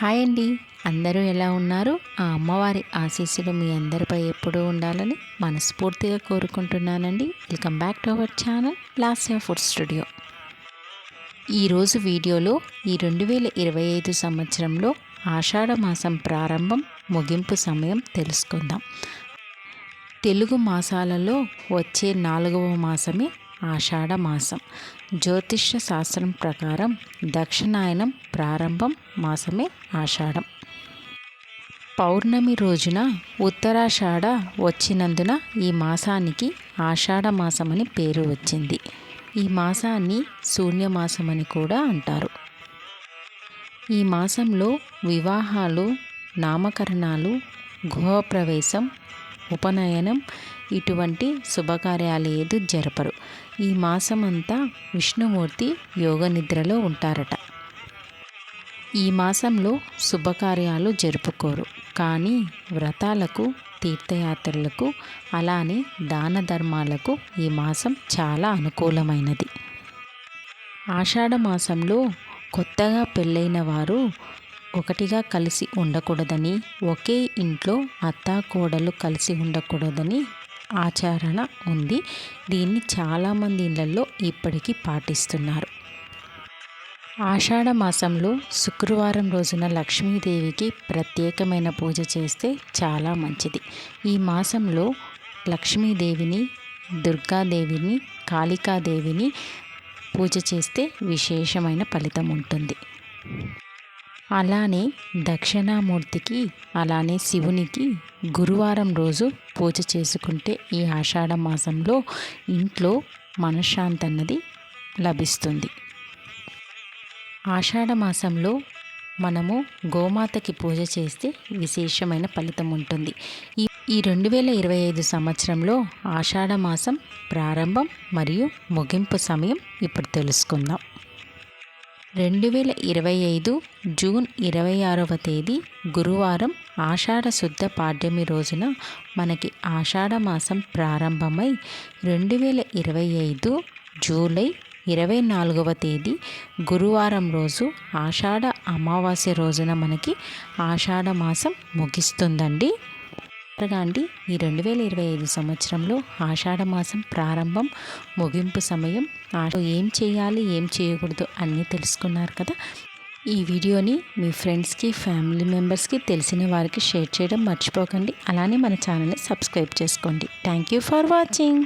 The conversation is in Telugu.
హాయ్ అండి. అందరూ ఎలా ఉన్నారు? ఆ అమ్మవారి ఆశీస్సులు మీ అందరిపై ఎప్పుడూ ఉండాలని మనస్ఫూర్తిగా కోరుకుంటున్నానండి. Welcome back to our channel Lasya food studio. ఈరోజు వీడియోలో ఈ రెండు వేల ఇరవై ఐదు సంవత్సరంలో ఆషాఢ మాసం ప్రారంభం ముగింపు సమయం తెలుసుకుందాం. తెలుగు మాసాలలో వచ్చే నాలుగవ మాసమే ఆషాఢమాసం. జ్యోతిష్య శాస్త్రం ప్రకారం దక్షిణాయనం ప్రారంభం మాసమే ఆషాఢం. పౌర్ణమి రోజున ఉత్తరాషాఢ వచ్చినందున ఈ మాసానికి ఆషాఢమాసమని పేరు వచ్చింది. ఈ మాసాన్ని శూన్యమాసమని కూడా అంటారు. ఈ మాసంలో వివాహాలు నామకరణాలు గృహప్రవేశం ఉపనయనం ఇటువంటి శుభకార్యాలు ఏది జరపరు. ఈ మాసమంతా విష్ణుమూర్తి యోగ నిద్రలో ఉంటారట. ఈ మాసంలో శుభకార్యాలు జరుపుకోరు. కానీ వ్రతాలకు తీర్థయాత్రలకు అలానే దాన ధర్మాలకు ఈ మాసం చాలా అనుకూలమైనది. ఆషాఢ మాసంలో కొత్తగా పెళ్ళైన వారు ఒకటిగా కలిసి ఉండకూడదని ఒకే ఇంట్లో అత్త కోడలు కలిసి ఉండకూడదని ఆచరణ ఉంది. దీన్ని చాలామంది ఇళ్ళలో ఇప్పటికీ పాటిస్తున్నారు. ఆషాఢ మాసంలో శుక్రవారం రోజున లక్ష్మీదేవికి ప్రత్యేకమైన పూజ చేస్తే చాలా మంచిది. ఈ మాసంలో లక్ష్మీదేవిని దుర్గాదేవిని కాళికాదేవిని పూజ చేస్తే విశేషమైన ఫలితం ఉంటుంది. అలానే దక్షిణామూర్తికి అలానే శివునికి గురువారం రోజు పూజ చేసుకుంటే ఈ ఆషాఢ మాసంలో ఇంట్లో మనశ్శాంతి అన్నది లభిస్తుంది. ఆషాఢ మాసంలో మనము గోమాతకి పూజ చేస్తే విశేషమైన ఫలితం ఉంటుంది. ఈ ఈ రెండు వేల ఇరవై ఐదు సంవత్సరంలో ఆషాఢ మాసం ప్రారంభం మరియు ముగింపు సమయం ఇప్పుడు తెలుసుకుందాం. రెండు వేల ఇరవై ఐదు జూన్ ఇరవై ఆరవ తేదీ గురువారం ఆషాఢ శుద్ధ పాడ్యమి రోజున మనకి ఆషాఢ మాసం ప్రారంభమై రెండు వేల ఇరవై ఐదు జూలై ఇరవై నాలుగవ తేదీ గురువారం రోజు ఆషాఢ అమావాస్య రోజున మనకి ఆషాఢ మాసం ముగిస్తుందండి. గాంధీ ఈ రెండు వేల ఇరవై ఐదు సంవత్సరంలో ఆషాఢ మాసం ప్రారంభం ముగింపు సమయం ఏం చేయాలి ఏం చేయకూడదు అన్నీ తెలుసుకున్నారు కదా. ఈ వీడియోని మీ ఫ్రెండ్స్కి ఫ్యామిలీ మెంబర్స్కి తెలిసిన వారికి షేర్ చేయడం మర్చిపోకండి. అలానే మన ఛానల్ని సబ్స్క్రైబ్ చేసుకోండి. Thank you for watching.